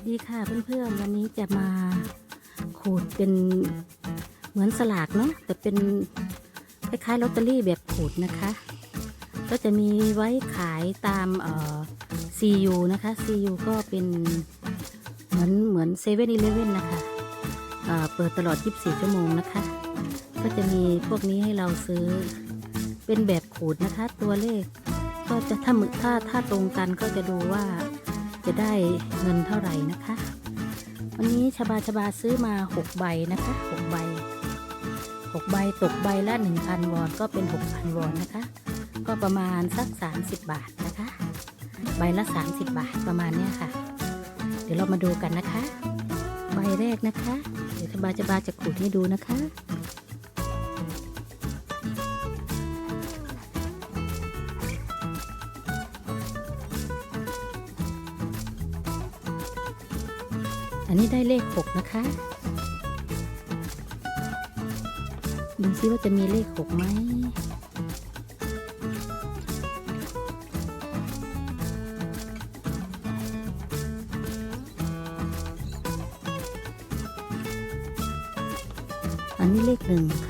สดีค่ะเพื่อนๆวันนี้จะมาขูดเป็นเหมือนสลากเนาะแต่เป็นคล้ายๆลอตเตอรี่แบบขูดนะคะ ก็จะมีไว้ขายตามเอ่อ CU นะคะ CU ก็เป็นเหมือนเหมือนเซเว่นอีเลฟเว่นนะคะเอ่อเปิดตลอด 24 ชั่วโมงนะคะ ก็จะมีพวกนี้ให้เราซื้อเป็นแบบขูดนะคะ ตัวเลขก็จะถ้ามึถ้าถ้าตรงกันก็จะดูว่า จะได้เงินเท่าไหร่นะคะ วันนี้ชบาชบาซื้อมา 6 ใบนะคะ6ใบ6ใบตกใบละ 1,000 วอนก็เป็น 6,000 วอนนะคะ ก็ประมาณสัก 30 บาทนะคะ ใบละ 30 บาทประมาณเนี้ยค่ะ เดี๋ยวเรามาดูกันนะคะ ใบแรกนะคะ เดี๋ยวชบาชบาจะขูดให้ดูนะคะ อันนี้ได้เลข 6 นะคะ ดูซิว่าจะมีเลข 6 ไหม อันนี้เลขหนึ่งค่ะ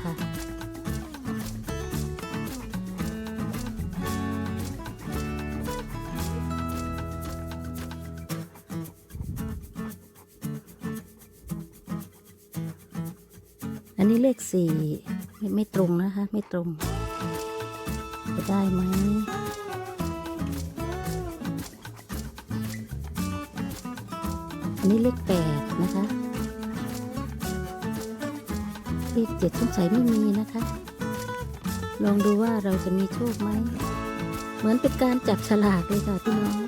อันนี้เลขสี่ไม่ไม่ตรงนะคะ ไม่ตรง จะได้ไหมอันนี้เลขแปดนะคะ เลขเจ็ดสงสัยไม่มีนะคะ ลองดูว่าเราจะมีโชคไหม เหมือนเป็นการจับฉลากเลยค่ะพี่น้อง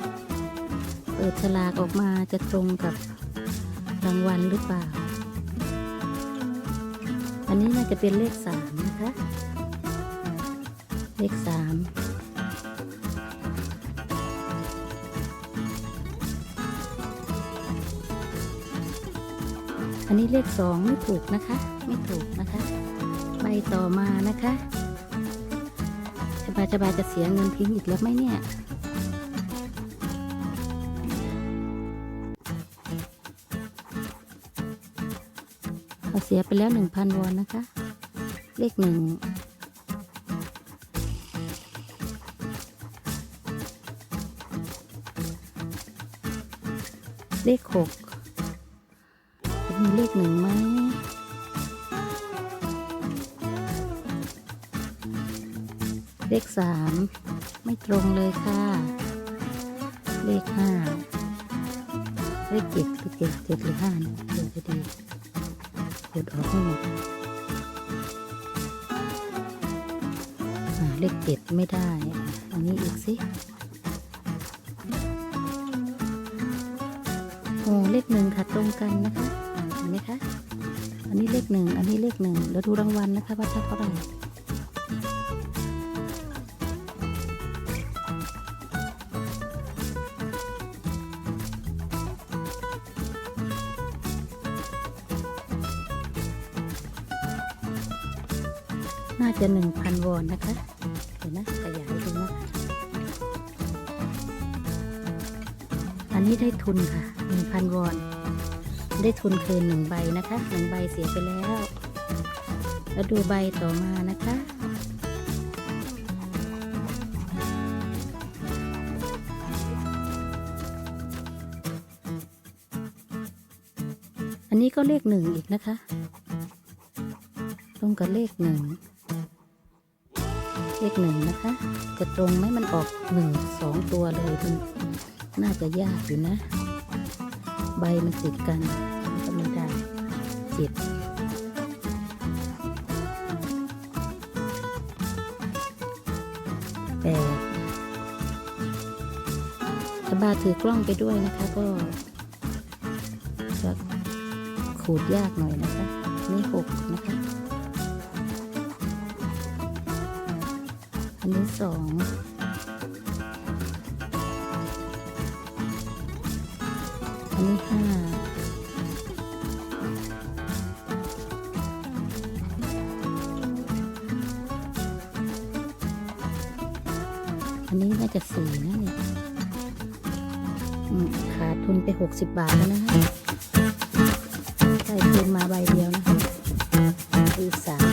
เปิดฉลากออกมาจะตรงกับรางวัลหรือเปล่า อันนี้น่าจะเป็นเลขสามนะคะ เลขสามอันนี้เลขสองไม่ถูกนะคะ ไม่ถูกนะคะ ใบต่อมานะคะจะบาจะบาจะเสียเงินทิ้งอีกแล้วไหมเนี่ย เราเสียไปแล้วหนึ่งพันวอนนะคะ เลขหนึ่งเลขหกมีเลขหนึ่งไหมเลขสามไม่ตรงเลยค่ะ เลขห้าเลขเจ็ดเจ็ดเจ็ดหรือห้าเนี่ยเดี๋ยวจะดี กดออกให้หมดเลขเจ็ดไม่ได้ อันนี้อีกสิโอ้เลขหนึ่งค่ะตรงกันนะคะเห็นไหมคะ อันนี้เลขหนึ่ง อันนี้เลขหนึ่ง แล้วดูรางวัลนะคะว่าเท่าไหร่ น่าจะหนึ่งพันวอนนะคะเดี๋ยวนะขยายดูนะคะอันนี้ได้ทุนค่ะหนึ่งพันวอน ได้ทุนคืนหนึ่งใบนะคะหนึ่งใบเสียไปแล้ว แล้วดูใบต่อมานะคะอันนี้ก็เลขหนึ่งอีกนะคะ ตรงกับเลขหนึ่ง เลขหนึ่งนะคะ จะตรงไหมมันออกหนึ่งสองตัวเลยมันน่าจะยากอยู่นะ ใบมันติดกันก็ไม่ได้เจ็ดแปดชบาถือกล้องไปด้วยนะคะก็จะขูดยากหน่อยนะคะนี่หกนะคะ อันนี้สองอันนี้ห้าอันนี้น่าจะสี่นะเนี่ยขาดทุนไปหกสิบบาทแล้วนะคะได้คืนมาใบเดียวนะคะอีสาม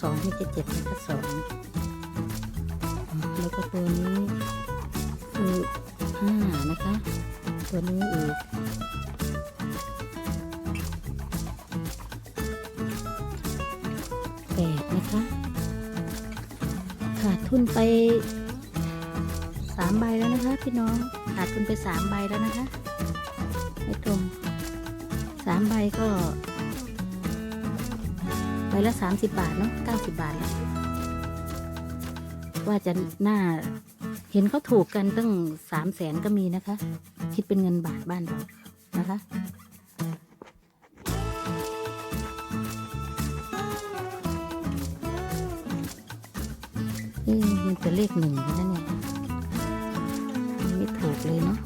สองสองไม่ใช่เจ็ดนะคะสองแล้วก็ตัวนี้คือห้านะคะ ตัวนี้อีกแปดนะคะขาดทุนไปสามใบแล้วนะคะพี่น้องขาดทุนไปสามใบแล้วนะคะไม่ตรงสามใบก็ ละสามสิบบาทเนาะเก้าสิบบาทแล้วว่าจะหน่าเห็นเขาถูกกันตั้งสามแสนก็มีนะคะ คิดเป็นเงินบาทบ้านเรานะคะ เอ๊ะมันจะเลขหนึ่งแล้วนะเนี่ยมันไม่ถูกเลยเนาะ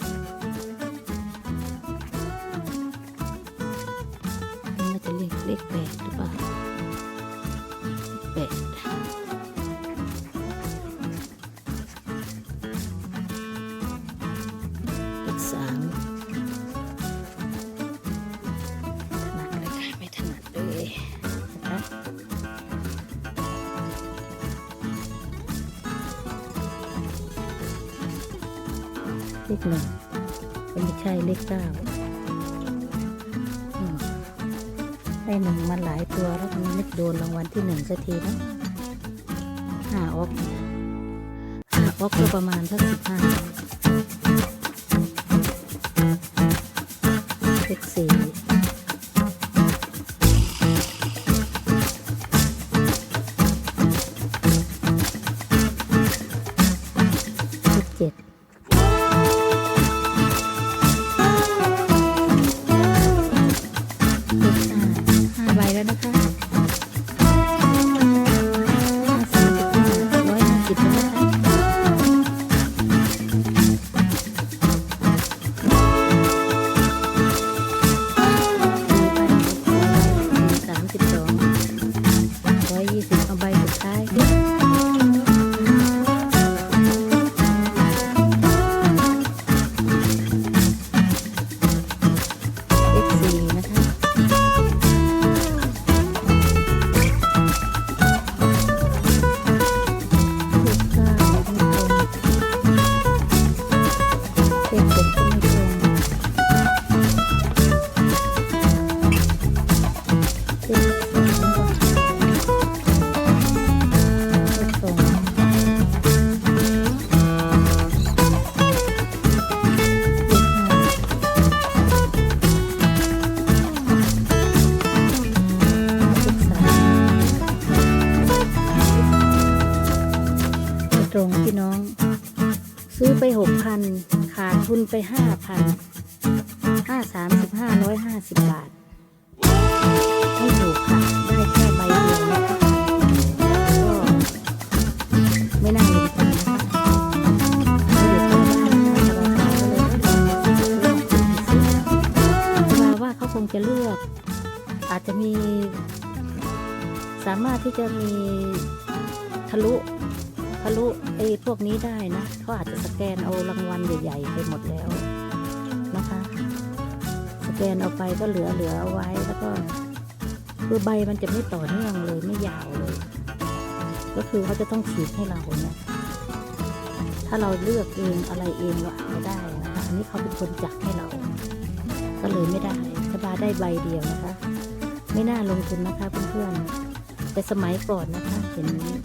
เลขหนึ่งไม่ใช่เลขเก้าได้หนึ่งมาหลายตัวแล้วมันไม่โดนรางวัลที่หนึ่งสักทีนะห้าออกห้าออกก็ประมาณสักสิบห้าเลขสี่ พี่น้อง ซื้อไปหกพันขาดทุนไปห้าพันห้าสามสิบห้าร้อยห้าสิบบาทไม่ถูกค่ะ ได้แค่ใบเดียวนะคะก็ไม่น่ารุนนะคะไม่อยู่ตัวบ้านสบายๆก็เลยได้ลองซื้อลองซื้อซื้อว่าเขาคงจะเลือก อาจจะมี สามารถที่จะมีทะลุ ทะลุไอ้พวกนี้ได้นะเขาอาจจะสแกนเอารางวัลใหญ่ๆไปหมดแล้วนะคะ สแกนเอาไปก็เหลือเหลืออไว้แล้วก็คือใบมันจะไม่ต่อเนื่องเลยไม่ยาวเลย ก็คือเขาจะต้องฉีกให้เราเนี่ยถ้าเราเลือกเองอะไรเองเราอาจจะได้นะคะอันนี้เขาเป็นคนจัดให้เรา ก็เลยไม่ได้ชบาได้ใบเดียวนะคะ ไม่น่าลงทุนนะคะเพื่อนๆแต่สมัยก่อนนะคะเห็นเอ่อ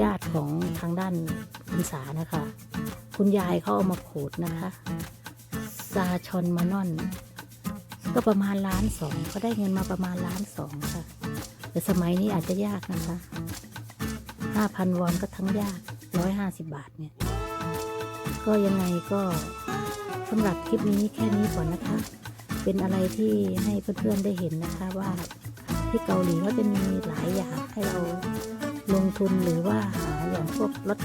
ญาติของทางด้านคุณสานะคะ คุณยายเขาเอามาขูดนะคะ ซาชอนมานอน ก็ประมาณล้านสองเขาได้เงินมาประมาณล้านสองค่ะ แต่สมัยนี้อาจจะยากนะคะห้าพันวอนก็ทั้งยากร้อยห้าสิบบาทเนี่ย ก็ยังไงก็สำหรับคลิปนี้แค่นี้ก่อนนะคะ เป็นอะไรที่ให้เพื่อนๆได้เห็นนะคะว่า ที่เกาหลีเขาจะมีหลายอย่างให้เราลงทุนหรือว่าหาอย่างพวกลอต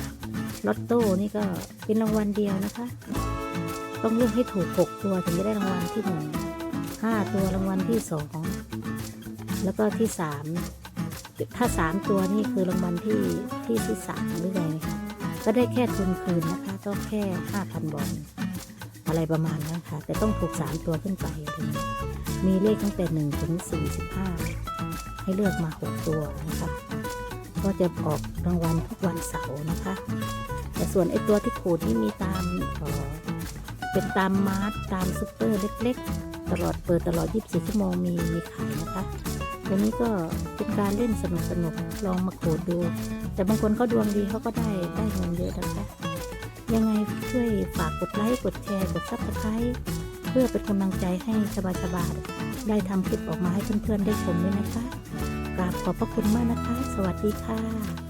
ลอตโต้นี่ก็เป็นรางวัลเดียวนะคะ ต้องเลือกให้ถูกหกตัวถึงจะได้รางวัลที่หนึ่งห้าตัวรางวัลที่สองแล้วก็ที่สามถ้าสามตัวนี่คือรางวัลที่ที่ที่สามหรือไงก็ได้แค่ทุนคืนนะคะก็แค่ห้าพันบอล อะไรประมาณนั้นค่ะ แต่ต้องถูกสามตัวขึ้นไปอะไรอย่างมีเลขตั้งแต่หนึ่งถึงสี่สิบห้าให้เลือกมาหกตัวนะคะ ก็จะออกรางวัลทุกวันเสาร์นะคะ แต่ส่วนไอ้ตัวที่ขูดนี่มีตามเป็นตามมาร์ทตามซุปเปอร์เล็กๆ ตลอดเปิดตลอด 24 ชั่วโมงมีมีขายนะคะตัวนี้ก็เป็นการเล่นสนุกสนุกๆลองมาขูดดู แต่บางคนเขาดวงดีเขาก็ได้ได้เงินเยอะนะคะ ยังไงช่วยฝากกดไลค์ กดแชร์ กดซับสไครต์เพื่อเป็นกำลังใจให้สบายๆได้ทำคลิปออกมาให้เพื่อนๆได้ชมด้วยนะคะกราบขอบพระคุณมากนะคะ สวัสดีค่ะ